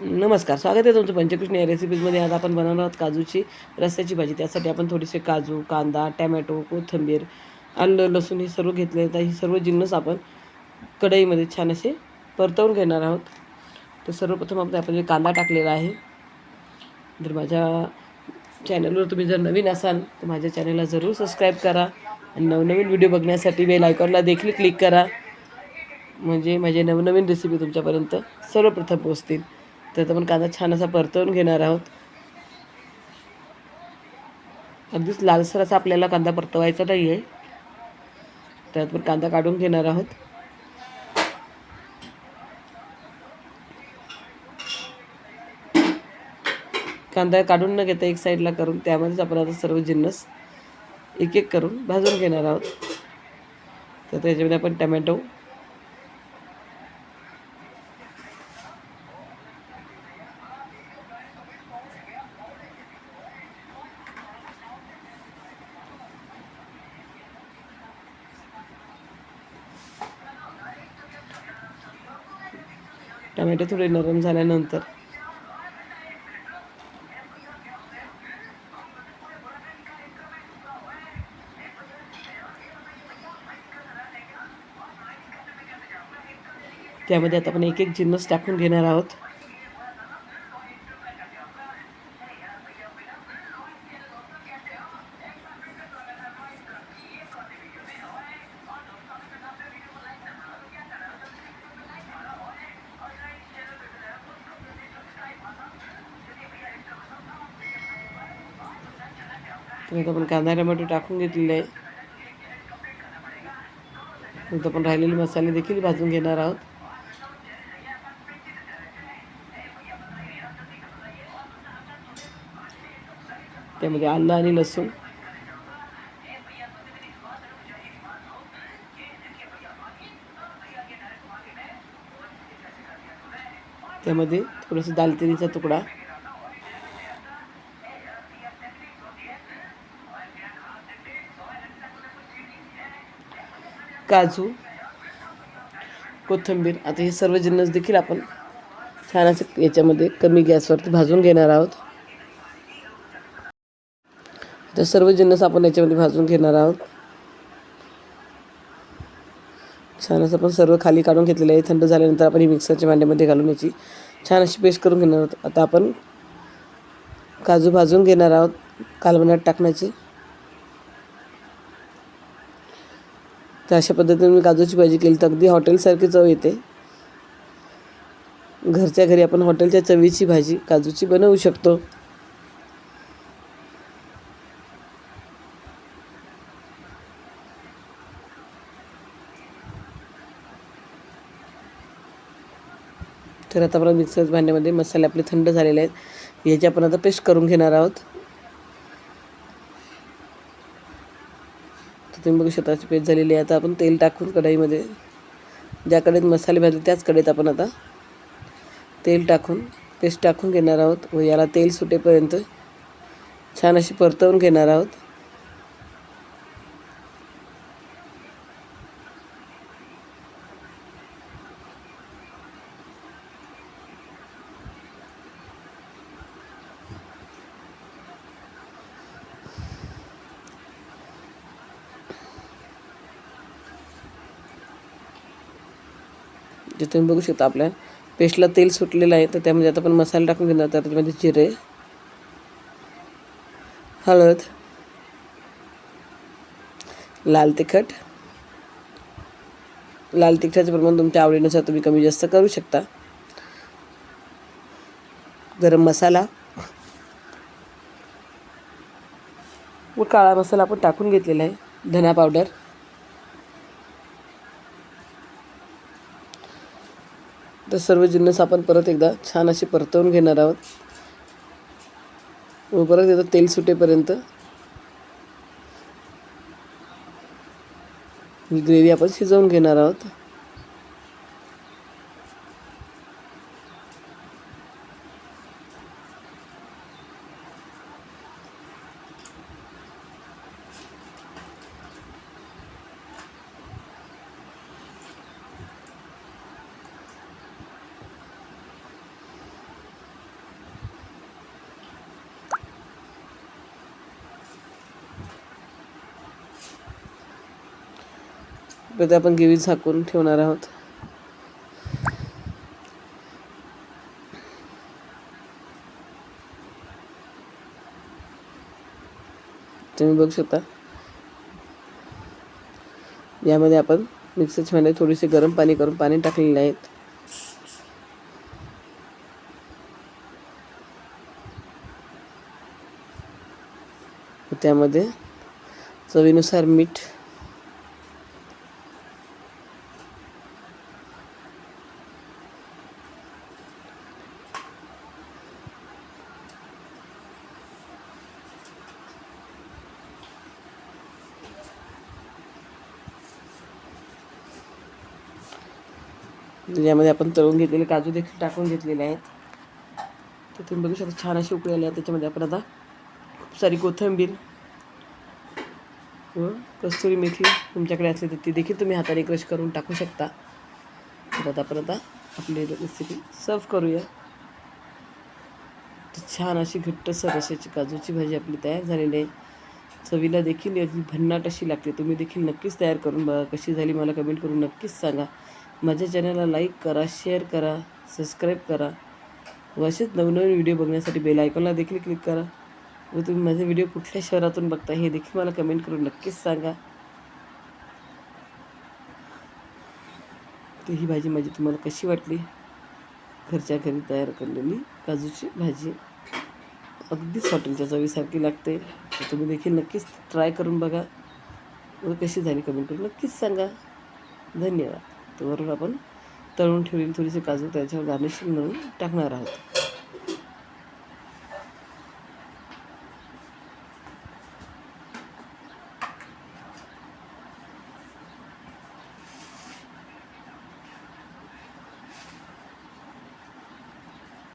नमस्कार स्वागत आहे तुमचं पंचकृष्ण या रेसिपीजमध्ये आज आपण बनवणार आहोत काजूची रस्त्याची भाजी. त्यासाठी आपण थोडेसे काजू कांदा टॅमॅटो कोथिंबीर आलं लसूण हे सर्व घेतले. तर ही सर्व जिन्नस आपण कढईमध्ये छान असे परतवून घेणार आहोत. तर सर्वप्रथम आपण आपण जे कांदा टाकलेला आहे. जर माझ्या चॅनलवर तुम्ही जर नवीन असाल तर माझ्या चॅनलला जरूर सबस्क्राईब करा. आणि नवनवीन व्हिडिओ बघण्यासाठी बेल आयकॉनला देखील क्लिक करा. म्हणजे माझे नवनवीन रेसिपी तुमच्यापर्यंत सर्वप्रथम पोहोचतील. त्याचा आपण कांदा छान असा परतवून घेणार आहोत. अगदीच लालसर असा आपल्याला कांदा परतवायचा नाही आहे त्यात पण कांदा काढून घेणार आहोत. कांदा काढून न घेता एक साईडला करून त्यामध्येच आपण आता सर्व जिन्नस एक एक करून भाजून घेणार आहोत. तर त्याच्यामध्ये आपण टमॅटो टमॅटो थोडे नरम झाल्यानंतर. त्यामध्ये आता आपण एक एक जिन्नस टाकून घेणार आहोत. त्यात आपण कांदा टाकून घेतलेले आहे. नंतर आपण राहिलेले मसाले देखील भाजून घेणार आहोत. त्यामध्ये आलं आणि लसूण. त्यामध्ये थोडंसं दालचिनीचा तुकडा. काजू कोथिंबीर. आता हे सर्व जिन्नस देखील आपण छान असं याच्यामध्ये कमी गॅसवरती भाजून घेणार आहोत. तर सर्व जिन्नस आपण याच्यामध्ये भाजून घेणार आहोत. छान असं आपण सर्व खाली काढून घेतलेलं आहे. थंड झाल्यानंतर आपण ही मिक्सरच्या भांड्यामध्ये घालून याची छान अशी पेस्ट करून घेणार आहोत. आता आपण काजू भाजून घेणार आहोत. कालवणात टाकण्याची. तर अशा पद्धतीने मी काजूची भाजी केली तर अगदी हॉटेलसारखी चव येते. घरच्या घरी आपण हॉटेलच्या चवीची भाजी काजूची बनवू शकतो. तर आता आपण मिक्सर भांड्यामध्ये मसाले आपले थंड झालेले आहेत. याची आपण आता पेस्ट करून घेणार आहोत. तुम्ही बघू शकता पेस्ट झालेली आहे. आता आपण तेल टाकून कढाईमध्ये ज्या कढईत मसाले भाजले त्याच कढईत आपण आता तेल टाकून पेस्ट टाकून घेणार आहोत व याला तेल सुटेपर्यंत छान अशी परतवून घेणार आहोत. जे तुम्ही बघू शकता आपल्या पेस्टला तेल सुटलेलं आहे तर त्यामध्ये आता आपण मसाला टाकून घेणार तर त्यामध्ये जिरे हळद लाल तिखट. लाल तिखटाचं प्रमाण तुमच्या आवडीनुसार तुम्ही कमी जास्त करू शकता. गरम मसाला. व काळा मसाला आपण टाकून घेतलेला आहे. धना पावडर. तर सर्व जिन्नस आपण परत एकदा छान असे परतवून घेणार आहोत. व परत एकदा तेल सुटेपर्यंत ही ग्रेव्ही आपण शिजवून घेणार आहोत. तर ते आपण गिवी झाकून ठेवणार आहोत. तुम्ही बघू शकता. यामध्ये आपण मिक्सरच्या भांड्यात थोडेसे गरम पाणी करून पाणी टाकलेले आहेत त्यामध्ये चवीनुसार मीठ यामध्ये आपण तळून घेतलेले काजू देखील टाकून घेतलेले आहेत. तर तुम्ही बघू शकता छान अशी उकळी आली आहे त्याच्यामध्ये आपण आता खूप सारी कोथिंबीर व कस्तुरी मेथी तुमच्याकडे असली तर ती देखील तुम्ही हाताने क्रश करून टाकू शकता. तर आता आपण आता आपली रेसिपी सर्व करूया. तर छान अशी घट्टसर अशाची काजूची भाजी आपली तयार झालेली आहे. चवीला देखील अगदी भन्नाट अशी लागते. तुम्ही देखील नक्कीच तयार करून बघा. कशी झाली मला कमेंट करून नक्कीच सांगा. माझ्या चॅनलला लाईक करा शेअर करा सबस्क्राईब करा व असेच नवनवीन व्हिडिओ बघण्यासाठी बेल आयकॉनला देखील क्लिक करा व तुम्ही माझे व्हिडिओ कुठल्या शहरातून बघता हे देखील मला कमेंट करून नक्कीच सांगा. तर ही भाजी माझी तुम्हाला कशी वाटली? घरच्या घरी तयार केलेली काजूची भाजी अगदीच हॉटेलच्या चवीसारखी लागते. तर तुम्ही देखील नक्कीच ट्राय करून बघा. व कशी झाली कमेंट करून नक्कीच सांगा. धन्यवाद. वरून आपण तळून ठेवलेली थोडीशी काजू त्याच्यावर गार्निशिंग म्हणून टाकणार आहोत.